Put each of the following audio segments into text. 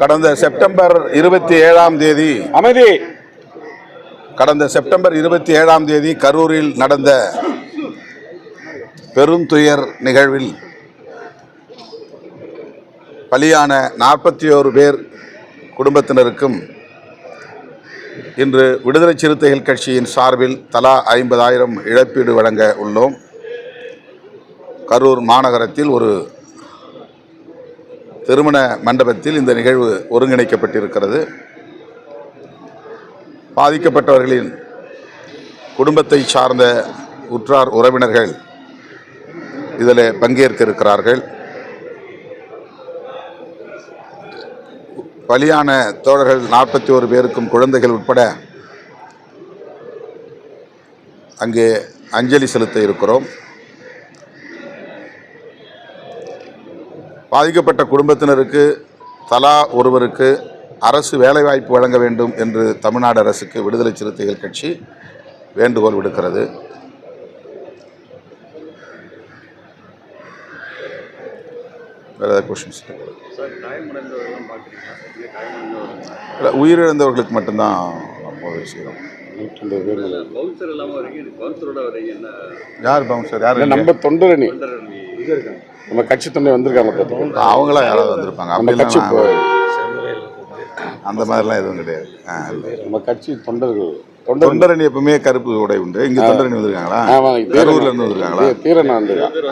கடந்த செப்டம்பர் இருபத்தி ஏழாம் தேதி அமைதி. கடந்த செப்டம்பர் இருபத்தி ஏழாம் தேதி கரூரில் நடந்த பெருந்துயர் நிகழ்வில் பலியான நாற்பத்தி ஓரு பேர் குடும்பத்தினருக்கும் இன்று விடுதலை சிறுத்தைகள் கட்சியின் சார்பில் தலா ஐம்பதாயிரம் இழப்பீடு வழங்க உள்ளோம். கரூர் மாநகரத்தில் ஒரு திருமண மண்டபத்தில் இந்த நிகழ்வு ஒருங்கிணைக்கப்பட்டிருக்கிறது. பாதிக்கப்பட்டவர்களின் குடும்பத்தை சார்ந்த உற்றார் உறவினர்கள் இதில் பங்கேற்க இருக்கிறார்கள் பலியான தோழர்கள் நாற்பத்தி ஒரு பேருக்கும் குழந்தைகள் உட்பட அங்கே அஞ்சலி செலுத்த இருக்கிறோம். பாதிக்கப்பட்ட குடும்பத்தினருக்கு தலா ஒருவருக்கு அரசு வேலைவாய்ப்பு வழங்க வேண்டும் என்று தமிழ்நாடு அரசுக்கு விடுதலை சிறுத்தைகள் கட்சி வேண்டுகோள் விடுக்கிறது. வேறு ஏதாவது கொஷின்ஸ் இல்லை உயிரிழந்தவர்களுக்கு மட்டும்தான் உதவி செய்கிறோம் யார் பவுன்சர் யார் நம்ம தொண்டரணி. நம்ம கட்சி தொண்டை வந்திருக்காங்க. அவங்களாம் யாராவது வந்திருப்பாங்க. நம்ம கட்சி அந்த மாதிரிலாம் எதுவும் கிடையாது. நம்ம கட்சி தொண்டர்கள் தொண்டர் தொண்டரணி எப்பவுமே கருப்பு உடை உண்டு. இங்க தொண்டரணி வந்திருக்காங்களா? ஆமா கரூர்ல இருந்து வந்திருக்காங்களா? தீரன் வந்திருக்காங்க.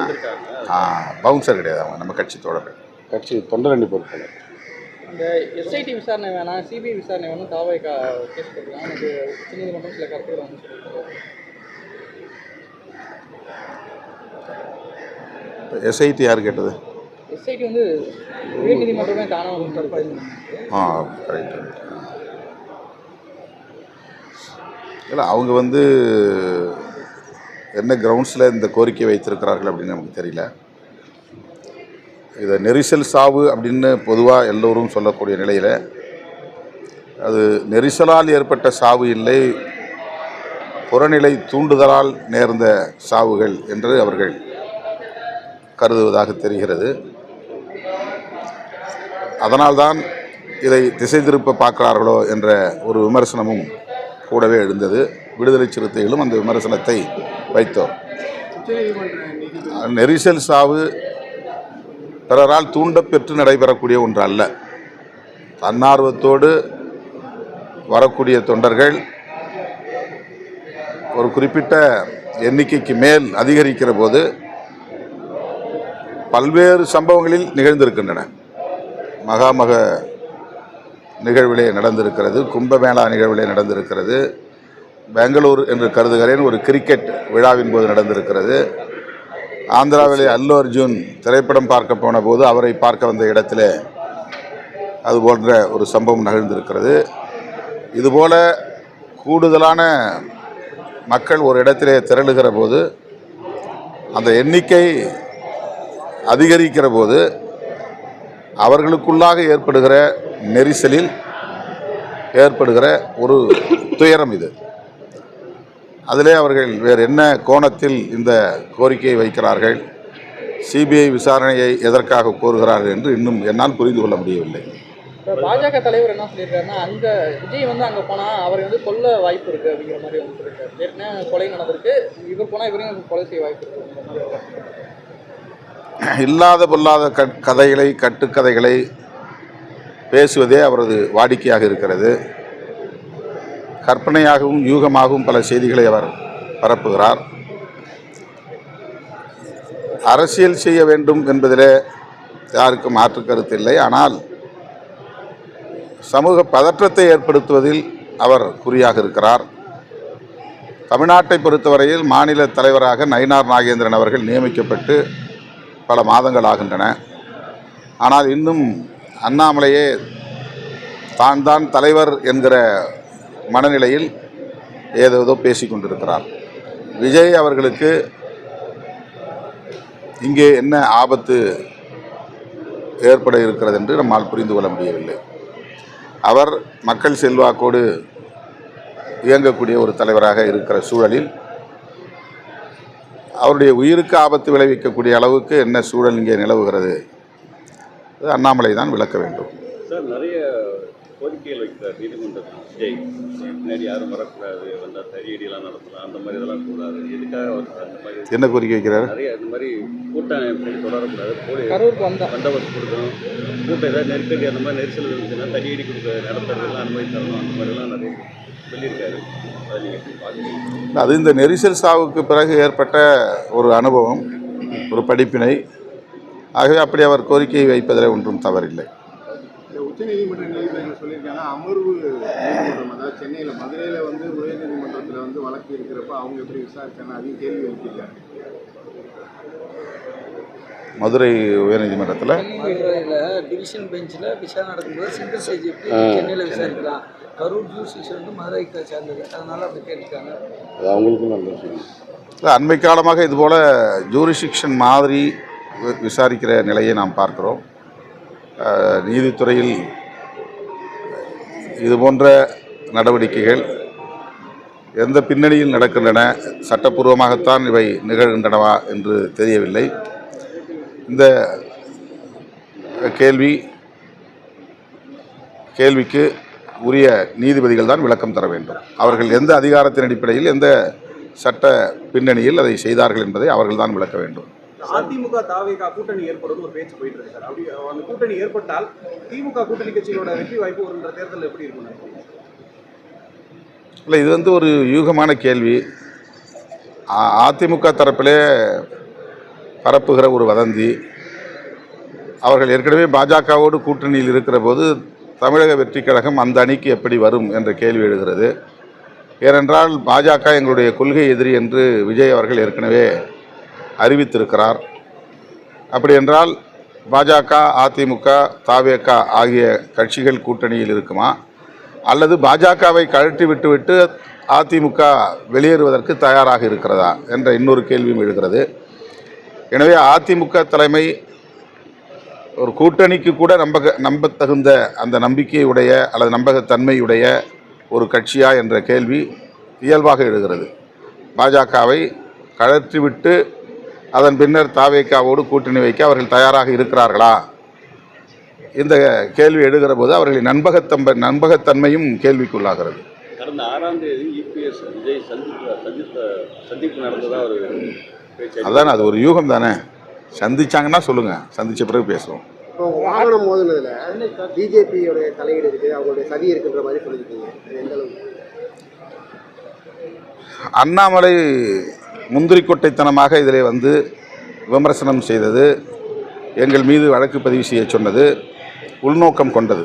பவுன்சர் கிடையாது அவங்க நம்ம கட்சி தோழர்கள். கட்சி தொண்டரணி பொறுப்பாளர். இந்த எஸ்ஐடி விசாரணை வேணாம் சிபிஐ விசாரணை வேணும் தாவை கேஸ் போட்டுருக்காங்க. எனக்கு உச்சநீதிமன்றம் சில கருத்துக்களை வந்து எஸ்ஐடி யார் கேட்டது? எஸ்ஐடி வந்து உயர்நீதிமன்றமே ஆ கரெக்ட் இல்லை அவங்க வந்து என்ன கிரவுண்ட்ஸில் இந்த கோரிக்கை வைத்திருக்கிறார்கள் அப்படின்னு நமக்கு தெரியல. இதை நெரிசல் சாவு அப்படின்னு பொதுவாக எல்லோரும் சொல்லக்கூடிய நிலையில் அது நெரிசலால் ஏற்பட்ட சாவு இல்லை புறநிலை தூண்டுதலால் நேர்ந்த சாவுகள் என்று அவர்கள் கருதுவதாக தெரிகிறது. அதனால்தான் இதை திசை திருப்ப பார்க்கிறார்களோ என்ற ஒரு விமர்சனமும் கூடவே எழுந்தது. விடுதலை சிறுத்தைகளும் அந்த விமர்சனத்தை வைத்தோம். நெரிசல் சாவு பிறரால் தூண்டப்பெற்று நடைபெறக்கூடிய ஒன்று அல்ல தன்னார்வத்தோடு வரக்கூடிய தொண்டர்கள் ஒரு குறிப்பிட்ட எண்ணிக்கைக்கு மேல் அதிகரிக்கிற போது பல்வேறு சம்பவங்களில் நிகழ்ந்திருக்கின்றன. மகாமக நிகழ்விலே நடந்திருக்கிறது கும்பமேளா நிகழ்விலே நடந்திருக்கிறது பெங்களூர் என்று கருதுகிறேன் ஒரு கிரிக்கெட் விழாவின் போது நடந்திருக்கிறது. ஆந்திராவிலே அல்லு அர்ஜுன் திரைப்படம் பார்க்க போன போது அவரை பார்க்க வந்த இடத்திலே அது போன்ற ஒரு சம்பவம் நிகழ்ந்திருக்கிறது. இதுபோல கூடுதலான மக்கள் ஒரு இடத்திலே திரளுகிற போது அந்த எண்ணிக்கை அதிகரிக்கிற போது அவர்களுக்குள்ளாக ஏற்படுகிற நெரிசலில் ஏற்படுகிற ஒரு துயரம் இது. அதிலே அவர்கள் வேறு என்ன கோணத்தில் இந்த கோரிக்கையை வைக்கிறார்கள்? சிபிஐ விசாரணையை எதற்காக கோருகிறார்கள் என்று இன்னும் என்னால் புரிந்து கொள்ள முடியவில்லை. பாஜக தலைவர் என்ன சொல்லியிருக்காருன்னா அங்கே விஜய் வந்து அங்கே போனால் அவர் வந்து கொல்ல வாய்ப்பு இருக்குது அப்படிங்கிற மாதிரி வந்து சொல்லியிருக்காரு. ஏற்கனவே கொலை நடந்திருக்கு இவர் போனால் இவரையும் கொலை செய்ய வாய்ப்பு இருக்குது இல்லாத பொல்லாத கட் கதைகளை கட்டுக்கதைகளை பேசுவதே அவரது வாடிக்கையாக இருக்கிறது. கற்பனையாகவும் யூகமாகவும் பல செய்திகளை அவர் பரப்புகிறார். அரசியல் செய்ய வேண்டும் என்பதிலே யாருக்கும் மாற்று கருத்து இல்லை. ஆனால் சமூக பதற்றத்தை ஏற்படுத்துவதில் அவர் குறியாக இருக்கிறார். தமிழ்நாட்டை பொறுத்தவரையில் மாநில தலைவராக நயினார் நாகேந்திரன் அவர்கள் நியமிக்கப்பட்டு பல மாதங்கள் ஆகின்றன. ஆனால் இன்னும் அண்ணாமலையே தான் தான் தலைவர் என்கிற மனநிலையில் ஏதேதோ பேசி கொண்டிருக்கிறார். விஜய் அவர்களுக்கு இங்கே என்ன ஆபத்து ஏற்பட இருக்கிறது என்று நம்மால் புரிந்து கொள்ள முடியவில்லை. அவர் மக்கள் செல்வாக்கோடு இயங்கக்கூடிய ஒரு தலைவராக இருக்கிற சூழலில் அவருடைய உயிருக்கு ஆபத்து விளைவிக்கக்கூடிய அளவுக்கு என்ன சூழல் இங்கே நிலவுகிறது? அது அண்ணாமலை தான் விளக்க வேண்டும். சார் நிறைய கோரிக்கைகள் வைக்கிறார் நீதிமன்றத்தில் விஜய் பின்னாடி யாரும் வரக்கூடாது வந்தால் தடியடியெல்லாம் நடத்தலாம் அந்த மாதிரி இதெல்லாம் கூடாது. எதுக்காக அவர் அந்த மாதிரி என்ன கோரிக்கை வைக்கிறார்? நிறைய இந்த மாதிரி கூட்டம் எப்படி தொடரக்கூடாது. போலி கரூருக்கு வந்தா. பந்தோபஸ்து கொடுக்கணும். கூட்டம் ஏதாவது நெருக்கடி அந்த மாதிரி நெரிசல் இருந்துச்சுன்னா தடியடி கொடுக்க நடத்துறதுலாம் அந்த மாதிரி தரணும். அந்த மாதிரிலாம் நிறைய அதை இந்த நெரிசல் சாவுக்கு பிறகு ஏற்பட்ட ஒரு அனுபவம் ஒரு படிப்பினை. ஆகவே அப்படி அவர் கோரிக்கை வைப்பதில் ஒன்றும் தவறில்லை. இந்த உச்சநீதிமன்ற நீதிபதிகள் சொல்லியிருக்காங்க அமர்வு நீதிமன்றம் அதாவது சென்னையில் மதுரையில் வந்து உயர்நீதிமன்றத்தில் வந்து வழக்கு இருக்கிறப்ப அவங்க எப்படி விசாரிச்சாங்க அதையும் கேள்வி எழுப்பியிருக்காங்க மதுரை உயர்நீதிமன்றத்தில்? டிவிஷன் பெஞ்சில் விசாரணை நடக்கும்போது சிங்கிள் ஸ்டேஜ் எப்படி சென்னையில் விசாரிக்கலாம்? கரூர் ஜூசிஷன் வந்து மதுரைக்கு சேர்ந்தது. அதனால அப்படி கேட்டிருக்காங்க. அது அவங்களுக்கும் நல்ல விஷயம். இல்ல, அண்மை காலமாக இதுபோல் ஜூரிசிக்ஷன் மாதிரி வி- விசாரிக்கிற நிலையை நாம் பார்க்கிறோம். நீதித்துறையில் இது போன்ற நடவடிக்கைகள் எந்த பின்னணியில் நடக்கின்றன சட்டப்பூர்வமாகத்தான் இவை நிகழ்கின்றனவா என்று தெரியவில்லை. இந்த கேள்வி கேள்விக்கு உரிய நீதிபதிகள் தான் விளக்கம் தர வேண்டும். அவர்கள் எந்த அதிகாரத்தின் அடிப்படையில் எந்த சட்ட பின்னணியில் அதை செய்தார்கள் என்பதை அவர்கள் தான் விளக்க வேண்டும். அதிமுக தாவேகா கூட்டணி ஏற்படுறது ஒரு பேச்சு போயிட்டு இருக்கு சார். அப்படி அந்த கூட்டணி ஏற்பட்டால் திமுக கூட்டணி கட்சிகளோட வெற்றி வாய்ப்பு வருகின்ற தேர்தல் எப்படி இருக்கும்? இல்லை இது வந்து ஒரு யூகமான கேள்வி. அதிமுக தரப்பிலே பரப்புகிற ஒரு வதந்தி. அவர்கள் ஏற்கனவே பாஜகவோடு கூட்டணியில் இருக்கிற போது தமிழக வெற்றிக் கழகம் அந்த அணிக்கு எப்படி வரும் என்ற கேள்வி எழுகிறது. ஏனென்றால் பாஜக எங்களுடைய கொள்கை எதிரி என்று விஜய் அவர்கள் ஏற்கனவே அறிவித்திருக்கிறார். அப்படி என்றால் பாஜக அதிமுக தாவேக ஆகிய கட்சிகள் கூட்டணியில் இருக்குமா? அல்லது பாஜகவை கழற்றி விட்டுவிட்டு அதிமுக வெளியேறுவதற்கு தயாராக இருக்கிறதா? என்ற இன்னொரு கேள்வியும் எழுகிறது. எனவே அதிமுக தலைமை ஒரு கூட்டணிக்கு கூட நம்ப நம்பத்தகுந்த அந்த நம்பிக்கையுடைய அல்லது நம்பகத்தன்மையுடைய ஒரு கட்சியா என்ற கேள்வி இயல்பாக எழுகிறது. பாஜகவை கழற்றிவிட்டு அதன் பின்னர் தாவேக்காவோடு கூட்டணி வைக்க அவர்கள் தயாராக இருக்கிறார்களா? இந்த கேள்வி எழுகிற போது அவர்களின் நண்பகத்தம்ப நண்பகத்தன்மையும் கேள்விக்குள்ளாகிறது. கடந்த ஆறாம் தேதி இபிஎஸ் விஜய் சந்திப்பு சந்திப்பு நடந்ததா ஒரு அதான் அது ஒரு யூகம் தானே சந்திச்சாங்கன்னா சொல்லுங்க. சந்திச்ச பிறகு பேசுவோம். இப்போ வாகனம் மோதினதுல பிஜேபியோடைய தலையீடு இருக்கு. அவங்களுடைய சதி இருக்குன்ற மாதிரி சொல்லியிருக்கீங்க. அது எந்த அளவுக்கு? அண்ணாமலை முந்திரிக்கொட்டைத்தனமாக இதிலே வந்து விமர்சனம் செய்தது எங்கள் மீது வழக்கு பதிவு செய்ய சொன்னது உள்நோக்கம் கொண்டது.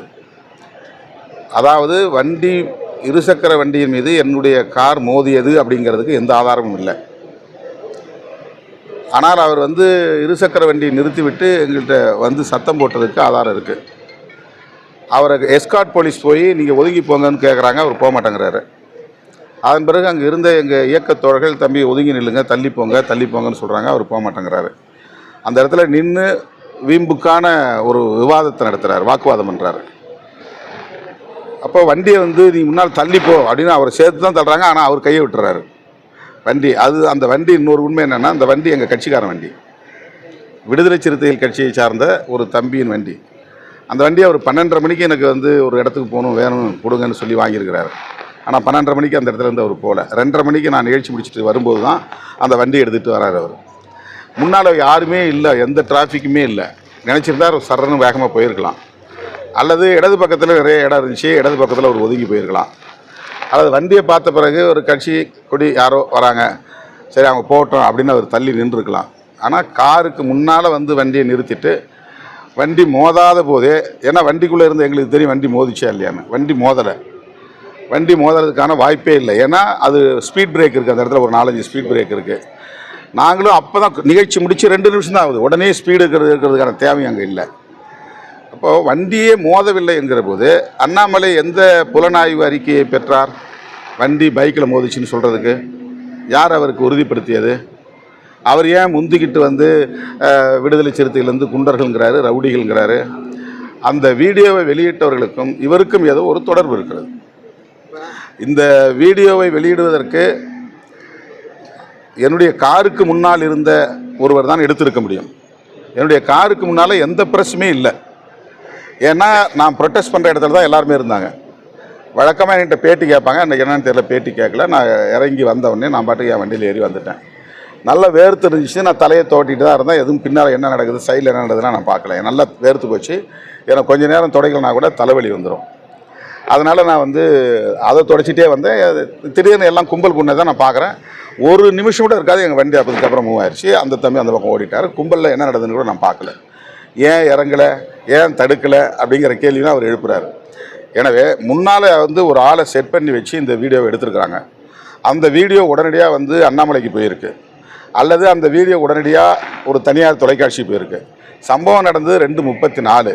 அதாவது வண்டி இருசக்கர வண்டியின் மீது என்னுடைய கார் மோதியது அப்படிங்கிறதுக்கு எந்த ஆதாரமும் இல்லை. ஆனால் அவர் வந்து இருசக்கர வண்டியை நிறுத்திவிட்டு எங்கள்கிட்ட வந்து சத்தம் போட்டதுக்கு ஆதாரம் இருக்குது அவரை எஸ்காட் போலீஸ் போய் நீங்கள் ஒதுங்கி போங்கன்னு கேட்குறாங்க அவர் போக மாட்டேங்கிறாரு. அதன் பிறகு அங்கே இருந்த எங்கள் இயக்க தோழர்கள் தம்பி ஒதுங்கி நில்லுங்க தள்ளி போங்க தள்ளி போங்கன்னு சொல்கிறாங்க அவர் போக மாட்டேங்கிறாரு. அந்த இடத்துல நின்று வீம்புக்கான ஒரு விவாதத்தை நடத்துகிறார் வாக்குவாதம் பண்ணுறாரு அப்போ வண்டியை வந்து நீ முன்னால் தள்ளிப்போ அப்படின்னு அவரை சேர்த்து தான் தள்ளுறாங்க ஆனால் அவர் கையை விட்டுறாரு. வண்டி அது அந்த வண்டி இன்னொரு உண்மை என்னென்னா அந்த வண்டி எங்கள் கட்சிக்காரன் வண்டி. விடுதலை சிறுத்தைகள் கட்சியை சார்ந்த ஒரு தம்பியின் வண்டி. அந்த வண்டி அவர் பன்னெண்டரை மணிக்கு எனக்கு வந்து ஒரு இடத்துக்கு போகணும் வேணும் கொடுங்கன்னு சொல்லி வாங்கியிருக்கிறாரு. ஆனால் பன்னெண்டரை மணிக்கு அந்த இடத்துலேருந்து அவர் போகல. ரெண்டரை மணிக்கு நான் நிகழ்ச்சி முடிச்சுட்டு வரும்போது தான் அந்த வண்டி எடுத்துகிட்டு வராரு அவர். முன்னால் யாருமே இல்லை எந்த டிராஃபிக்குமே இல்லை. நினச்சிருந்தா அவர் சரன்னு வேகமாக போயிருக்கலாம். அல்லது இடது பக்கத்தில் நிறைய இடம் இருந்துச்சு இடது பக்கத்தில் அவர் ஒதுங்கி போயிருக்கலாம். அல்லது வண்டியை பார்த்த பிறகு ஒரு கட்சி கொடி யாரோ வராங்க. சரி அவங்க போகட்டும் அப்படின்னு அவர் தள்ளி நின்றுருக்கலாம். ஆனால் காருக்கு முன்னால் வந்து வண்டியை நிறுத்திட்டு வண்டி மோதாத போதே ஏன்னா வண்டிக்குள்ளே இருந்து எங்களுக்கு தெரியும் வண்டி மோதிச்சா இல்லையான்னு. வண்டி மோதலை. வண்டி மோதுறதுக்கான வாய்ப்பே இல்லை. ஏன்னா அது ஸ்பீட் பிரேக் இருக்குது அந்த இடத்துல ஒரு நாலஞ்சு ஸ்பீட் பிரேக் இருக்குது நாங்களும் அப்போ தான் நிகழ்ச்சி முடித்து ரெண்டு நிமிஷம் தான் ஆகுது. உடனே ஸ்பீடு இருக்கிறது இருக்கிறதுக்கான தேவை அங்கே இல்லை. அப்போது வண்டியே மோதவில்லை என்கிற போது அண்ணாமலை எந்த புலனாய்வு அறிக்கையை பெற்றார்? வண்டி பைக்கில் மோதிச்சுன்னு சொல்கிறதுக்கு யார் அவருக்கு உறுதிப்படுத்தியது? அவர் ஏன் முந்திக்கிட்டு வந்து விடுதலை சிறுத்தையிலேருந்து குண்டர்கள்ங்கிறாரு ரவுடிகள்ங்கிறாரு? அந்த வீடியோவை வெளியிட்டவர்களுக்கும் இவருக்கும் ஏதோ ஒரு தொடர்பு இருக்கிறது. இந்த வீடியோவை வெளியிடுவதற்கு என்னுடைய காருக்கு முன்னால் இருந்த ஒருவர் தான் எடுத்திருக்க முடியும். என்னுடைய காருக்கு முன்னால் எந்த ப்ரெஸ்ஸுமே இல்லை. ஏன்னா நான் ப்ரொட்டஸ்ட் பண்ணுற இடத்துல தான் எல்லாருமே இருந்தாங்க. வழக்கமாக என்கிட்ட பேட்டி கேட்பாங்க. எனக்கு என்னென்னு தெரியல பேட்டி கேட்கல. நான் இறங்கி வந்தவொடனே நான் பாட்டுக்கு என் வண்டியில் ஏறி வந்துட்டேன். நல்லா வேர்த்து இருந்துச்சு. நான் தலையை தோட்டிட்டு தான் இருந்தேன். எதுவும் பின்னால் என்ன நடக்குது சைடில் என்ன நடக்குதுன்னா நான் பார்க்கல. நல்லா வேர்த்து போச்சு. எனக்கு கொஞ்ச நேரம் துடைக்கலனா கூட தலைவலி வந்துடும் அதனால் நான் வந்து அதை தொடச்சிட்டே வந்தேன். திடீர்னு எல்லாம் கும்பல் குண்டை தான் நான் பார்க்குறேன். ஒரு நிமிஷம் கூட இருக்காது. எங்கள் வண்டி அதுக்கப்புறம் மூவ் ஆயிடுச்சு அந்த தம்பி அந்த பக்கம் ஓடிட்டார். கும்பலில் என்ன நடக்குதுன்னு கூட நான் பார்க்கல. ஏன் இறங்கலை? ஏன் தடுக்கலை? அப்படிங்கிற கேள்வியும் அவர் எழுப்புறாரு. எனவே முன்னால் வந்து ஒரு ஆளை செட் பண்ணி வச்சு இந்த வீடியோவை எடுத்திருக்கிறாங்க. அந்த வீடியோ உடனடியாக வந்து அண்ணாமலைக்கு போயிருக்கு. அல்லது அந்த வீடியோ உடனடியாக ஒரு தனியார் தொலைக்காட்சி போயிருக்கு. சம்பவம் நடந்தது ரெண்டு முப்பத்தி நாலு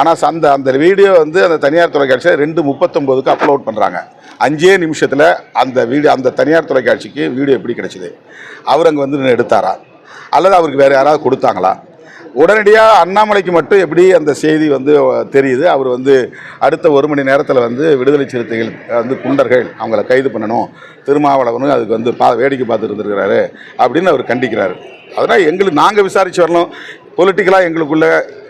ஆனால் அந்த அந்த வீடியோ வந்து அந்த தனியார் தொலைக்காட்சியில் ரெண்டு முப்பத்தொம்போதுக்கு அப்லோட் பண்ணுறாங்க அஞ்சே நிமிஷத்தில் அந்த வீடியோ அந்த தனியார் தொலைக்காட்சிக்கு வீடியோ எப்படி கிடைச்சிது? அவர் அங்கே வந்து எடுத்தாரா? அல்லது அவருக்கு வேறு யாராவது கொடுத்தாங்களா? உடனடியாக அண்ணாமலைக்கு மட்டும் எப்படி அந்த செய்தி வந்து தெரியுது? அவர் வந்து அடுத்த ஒரு மணி நேரத்தில் வந்து விடுதலை சிறுத்தைகள் வந்து குண்டர்கள் அவங்கள கைது பண்ணணும். திருமாவளவனும் அதுக்கு வந்து பா வேடிக்கை பார்த்துட்டு இருந்திருக்கிறாரு அப்படின்னு அவர் கண்டிக்கிறார். அதனால் எங்களுக்கு நாங்கள் விசாரித்து வரலாம் பொலிட்டிக்கலாக எங்களுக்குள்ள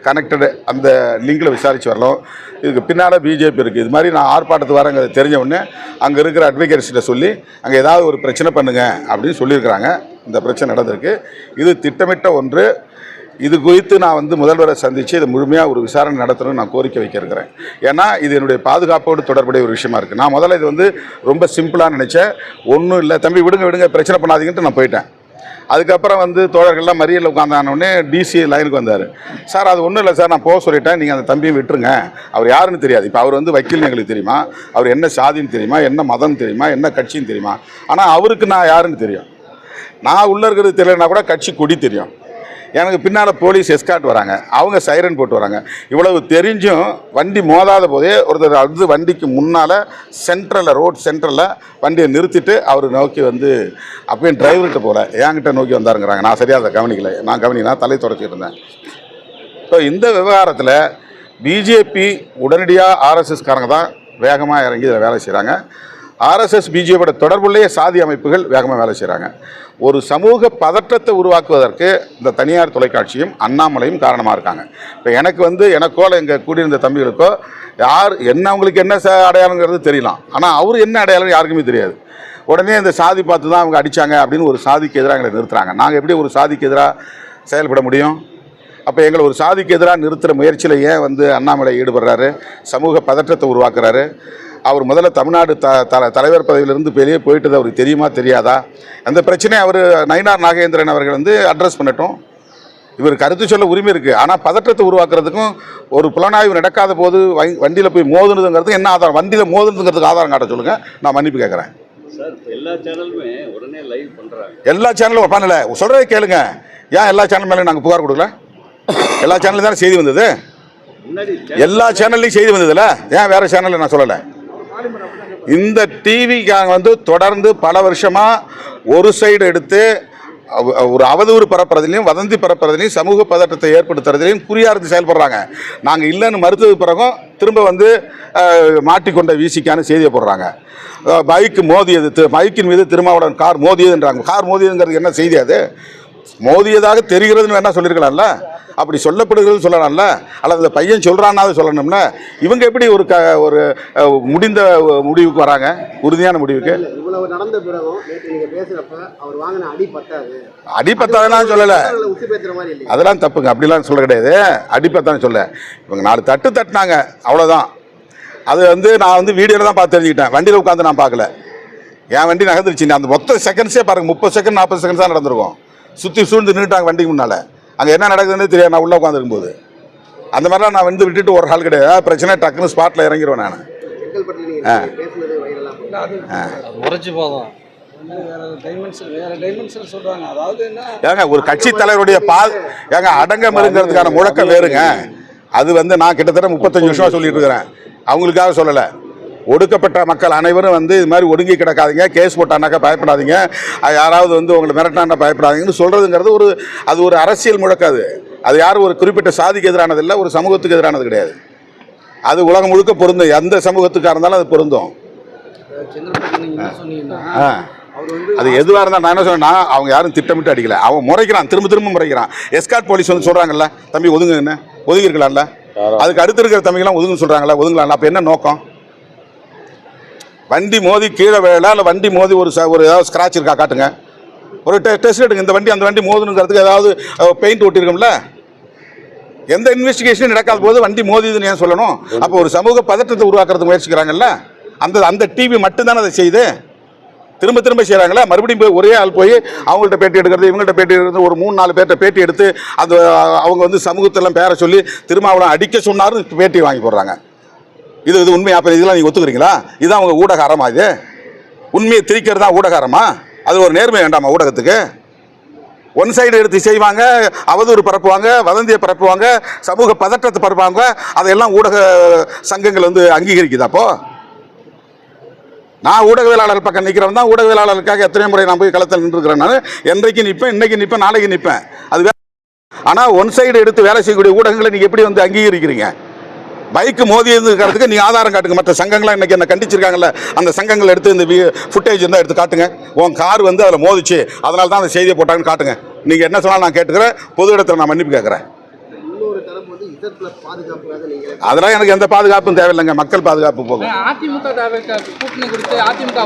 கனெக்டடு அந்த லிங்கில் விசாரித்து வரலாம் இதுக்கு பின்னால் பிஜேபி இருக்குது இது மாதிரி நான் ஆர்ப்பாட்டத்துக்கு வரேங்கிறத தெரிஞ்ச உடனே அங்கே இருக்கிற அட்வொகேட்ஸ்கிட்ட சொல்லி அங்கே ஏதாவது ஒரு பிரச்சனை பண்ணுங்க அப்படின்னு சொல்லியிருக்கிறாங்க. இந்த பிரச்சனை நடந்திருக்கு. இது திட்டமிட்ட ஒன்று. இது குறித்து நான் வந்து முதல்வரை சந்தித்து இதை முழுமையாக ஒரு விசாரணை நடத்தணும்னு நான் கோரிக்கை வைக்கிறேன் ஏன்னா இது என்னுடைய பாதுகாப்போடு தொடர்புடைய ஒரு விஷயமா இருக்குது நான் முதல்ல இது வந்து ரொம்ப சிம்பிளாக நினச்சேன். ஒன்றும் இல்லை. தம்பி விடுங்க விடுங்க பிரச்சனை பண்ணாதீங்கன்ட்டு நான் போயிட்டேன். அதுக்கப்புறம் வந்து தோழர்கள்லாம் மறியலில் உட்காந்தானோடனே டிசி லைனுக்கு வந்தார். சார் அது ஒன்றும் இல்லை சார். நான் போக சொல்லிட்டேன். நீங்கள் அந்த தம்பியை விட்டுருங்க. அவர் யாருன்னு தெரியாது. இப்போ அவர் வந்து வக்கீல் எங்களுக்கு தெரியுமா? அவர் என்ன சாதின்னு தெரியுமா? என்ன மதம் தெரியுமா? என்ன கட்சின்னு தெரியுமா? ஆனால் அவருக்கு நான் யாருன்னு தெரியும். நான் உள்ளே இருக்கிறது தெரியலனா கூட கட்சி கொடி தெரியும். எனக்கு பின்னால் போலீஸ் எஸ்காட் வராங்க. அவங்க சைரன் போட்டு வராங்க. இவ்வளவு தெரிஞ்சும் வண்டி மோதாத போதே ஒருத்தர் அடுத்து வண்டிக்கு முன்னால் சென்ட்ரலில் ரோட் சென்ட்ரலில் வண்டியை நிறுத்திட்டு அவர் நோக்கி வந்து அப்பயும் டிரைவர்கிட்ட போகல என்கிட்ட நோக்கி வந்தாருங்கிறாங்க. நான் சரியாக அதை கவனிக்கல. நான் கவனிக்கலாம் தலை தொடச்சிட்டு இருந்தேன். ஸோ இந்த விவகாரத்தில் பிஜேபி உடனடியாக ஆர்எஸ்எஸ்காரங்க தான் வேகமாக இறங்கி இதில் வேலை செய்கிறாங்க ஆர்எஸ்எஸ் பிஜேபியோட தொடர்புள்ளேயே சாதி அமைப்புகள் வேகமாக வேலை செய்கிறாங்க ஒரு சமூக பதற்றத்தை உருவாக்குவதற்கு இந்த தனியார் தொலைக்காட்சியும் அண்ணாமலையும் காரணமாக இருக்காங்க. இப்போ எனக்கு வந்து எனக்கோ இல்லை எங்கள் கூடியிருந்த தம்பிகளுக்கோ யார் என்ன அவங்களுக்கு என்ன ச- அடையாளங்கிறது தெரியலாம். ஆனால் அவர் என்ன அடையாளம் யாருக்குமே தெரியாது. உடனே இந்த சாதி பார்த்து தான் அவங்க அடித்தாங்க அப்படின்னு ஒரு சாதிக்கு எதிராக எங்களை நிறுத்துறாங்க. நாங்கள் எப்படி ஒரு சாதிக்கு எதிராக செயல்பட முடியும்? அப்போ எங்களை ஒரு சாதிக்கு எதிராக நிறுத்துகிற முயற்சியில் ஏன் வந்து அண்ணாமலை ஈடுபடுறாரு? சமூக பதற்றத்தை உருவாக்குறாரு? அவர் முதல்ல தமிழ்நாடு த த தலைவர் பதவியிலிருந்து வெளியே போயிட்டது அவருக்கு தெரியுமா தெரியாதா? அந்த பிரச்சனையை அவர் நயினார் நாகேந்திரன் அவர்கள் வந்து அட்ரஸ் பண்ணட்டும். இவர் கருத்து சொல்ல உரிமை இருக்குது ஆனால் பதற்றத்தை உருவாக்குறதுக்கும் ஒரு புலனாய்வு நடக்காத போது வண்டியில் போய் மோதுனதுங்கிறதுக்கு என்ன ஆதாரம்? வண்டியில் மோதுனதுங்கிறதுக்கு ஆதாரம் காட்ட சொல்லுங்கள் நான் மன்னிப்பு கேட்குறேன் எல்லா சேனலுமே உடனே லைவ் எல்லா சேனலும் பண்ணல சொல்கிறதே கேளுங்க. ஏன் எல்லா சேனல் மேலே நாங்கள் புகார் கொடுக்கல? எல்லா சேனலும் தானே செய்தி வந்தது? எல்லா சேனல்லையும் செய்தி வந்ததுல? ஏன் வேற சேனல்ல நான் சொல்லலை? இந்த டிவிக்காக வந்து தொடர்ந்து பல வருஷமா ஒரு சைடு எடுத்து ஒரு அவதூறு பரப்புறதுலையும் வதந்தி பரப்புறதுலையும் சமூக பதட்டத்தை ஏற்படுத்துறதுலையும் குறியா இருந்து செயல்படுறாங்க. நாங்கள் இல்லைன்னு மறுத்தது பிறகும் திரும்ப வந்து மாட்டிக்கொண்ட வீசிக்கான செய்தியை போடுறாங்க. பைக்கு பைக் மோதியது பைக்கின் மீது திருமாவளவன் கார் மோதியதுன்றாங்க. கார் மோதியதுங்கிறது என்ன செய்தி அது? மோதியதாக தெரிகிறதுன்னு வேணால் சொல்லியிருக்கலாம்ல அப்படி சொல்லப்படுகிறது சொல்லலாம்ல? அல்லது அந்த பையன் சொல்கிறான்னாவது சொல்லணும்ல? இவங்க எப்படி ஒரு க ஒரு முடிந்த முடிவுக்கு வராங்க? உறுதியான முடிவுக்கு? இவ்வளவு நடந்த பிறகும் நேற்று நீங்க பேசுறப்ப அவர் வாங்கின அடி பத்தாது. சொல்லலை. பேத்துற மாதிரி இல்லையா. அதெல்லாம் தப்புங்க. அப்படிலாம் சொல்ல கிடையாது. அடிப்பத்தான் சொல்ல. இவங்க நாலு தட்டு தட்டினாங்க. அவ்வளோதான் அது வந்து நான் வந்து வீடியோவில் தான் பார்த்து தெரிஞ்சுக்கிட்டேன். வண்டியில் உட்காந்து நான் பார்க்கல. என் வண்டி நகர்ந்துருச்சு அந்த மொத்த செகண்ட்ஸே பாருங்க. முப்பது செகண்ட் நாற்பது செகண்ட்ஸ் தான் நடந்திருக்கும். சுற்றி சூழ்ந்து நின்றுட்டாங்க வண்டிக்கு முன்னால். அங்கே என்ன நடக்குதுன்னு தெரியாது. நான் உள்ளே உட்காந்துருக்கும்போது அந்த மாதிரிலாம் நான் வந்து விட்டுட்டு ஒரு ஆள் கிடையாது. பிரச்சனை டக்குன்னு ஸ்பாட்டில் இறங்கிடுவேன் நான். செங்கல்பட்டில் நீங்க பேசுனது வைரலா போகுது. உரைச்சி போதும். வந்து வேற டைமென்ஷன் வேற டைமென்ஷன் சொல்றாங்க. அதாவது என்ன? ஏங்க ஒரு கட்சி தலைவருடைய பா ஏங்க அடங்கமருங்கிறதுக்கான முழக்கம் வேறுங்க. அது வந்து நான் கிட்டத்தட்ட முப்பத்தஞ்சு வருஷமா சொல்லிட்டு இருக்கிறேன். அவங்களுக்காக சொல்லலை. ஒடுக்கப்பட்ட மக்கள் அனைவரும் வந்து இது மாதிரி ஒடுங்கி கிடக்காதீங்க கேஸ் போட்டானாக்கா பயப்படாதீங்க அது யாராவது வந்து உங்களை மிரட்டானா பயப்படாதீங்கன்னு சொல்கிறதுங்கிறது ஒரு அது ஒரு அரசியல் முழக்கம் அது. அது யாரும் ஒரு குறிப்பிட்ட சாதிக்கு எதிரானது இல்லை ஒரு சமூகத்துக்கு எதிரானது கிடையாது. அது உலகம் முழுக்க பொருந்தும். எந்த சமூகத்துக்காக இருந்தாலும் அது பொருந்தும். அது எதுவாக இருந்தால் நான் என்ன சொன்னேன்னா அவங்க யாரும் திட்டமிட்டு அடிக்கல. அவன் முறைக்கிறான் திரும்ப திரும்ப முறைக்கிறான். எஸ்கார்ட் போலீஸ் வந்து சொல்கிறாங்கல்ல தம்பி ஒதுங்க என்ன ஒதுங்கி இருக்கலாம்ல யாரோ. அதுக்கு அடுத்து இருக்கிற தம்பிங்கெல்லாம் ஒதுங்க சொல்கிறாங்களா ஒதுங்கலாம் அப்போ என்ன நோக்கம்? வண்டி மோதி கீழே வேலை இல்லை வண்டி மோதி ஒரு ஒரு ஏதாவது ஸ்க்ராட்ச் இருக்கா? காட்டுங்க. ஒரு டெ டெஸ்ட் எடுங்க. இந்த வண்டி அந்த வண்டி மோதுனுங்கிறதுக்கு ஏதாவது பெயிண்ட் ஒட்டியிருக்கோம்ல எந்த இன்வெஸ்டிகேஷனும் நடக்காத போது வண்டி மோதிதுன்னு ஏன் சொல்லணும்? அப்போ ஒரு சமூக பதற்றத்தை உருவாக்குறதுக்கு முயற்சிக்கிறாங்கல்ல? அந்த அந்த டிவி மட்டும்தானே அதை செய்யுது? திரும்ப திரும்ப செய்கிறாங்களா மறுபடியும் போய் ஒரே ஆள் போய் அவங்கள்ட்ட பேட்டி எடுக்கிறது இவங்கள்ட்ட பேட்டி எடுக்கிறது ஒரு மூணு நாலு பேர்கிட்ட பேட்டி எடுத்து அது அவங்க வந்து சமூகத்தெல்லாம் பேர சொல்லி திரும்ப அவளை அடிக்க சொன்னார் பேட்டி வாங்கி போடுறாங்க. இது இது உண்மை அப்போ இதெல்லாம் நீங்கள் ஒத்துக்கிறீங்களா? இதுதான் அவங்க ஊடகாரமா இது? உண்மையை திரிக்கிறது தான் ஊடகாரமா அது ஒரு நேர்மை வேண்டாமா ஊடகத்துக்கு? ஒன் சைடு எடுத்து செய்வாங்க அவதூறு பரப்புவாங்க வதந்தியை பரப்புவாங்க சமூக பதற்றத்தை பரப்புவாங்க அதையெல்லாம் ஊடக சங்கங்கள் வந்து அங்கீகரிக்குதா அப்போ? நான் ஊடகவியலாளர் பக்கம் நிற்கிறவன் தான் ஊடகவியலாளருக்காக எத்தனை முறை நான் போய் களத்தில் நின்றுக்கிறேன் நான். என்றைக்கு நிற்பேன் இன்னைக்கு நிற்பேன் நாளைக்கு நிற்பேன். அது ஆனால் ஒன் சைடு எடுத்து வேலை செய்யக்கூடிய ஊடகங்களை நீங்கள் எப்படி வந்து அங்கீகரிக்கிறீங்க? பைக்கு மோதியதுக்கிறதுக்கு நீ ஆதாரம் காட்டுங்க. மற்ற சங்கங்களாம் இன்னைக்கு என்ன கண்டிச்சிருக்காங்கல்ல. அந்த சங்கங்கள் எடுத்து இந்த ஃபுட்டேஜ் இருந்தால் எடுத்து காட்டுங்க. உன் கார் வந்து அதில் மோதிச்சு அதனால தான் அந்த செய்தியை போட்டாங்கன்னு காட்டுங்க. நீங்கள் என்ன சொன்னாலும் நான் கேட்டுக்கிறேன். பொது இடத்துல நான் மன்னிப்பு கேட்குறேன். அதெல்லாம் எனக்கு எந்த பாதுகாப்பும் தேவையில்லைங்க. மக்கள் பாதுகாப்பு போகும். அதிமுக அதிமுக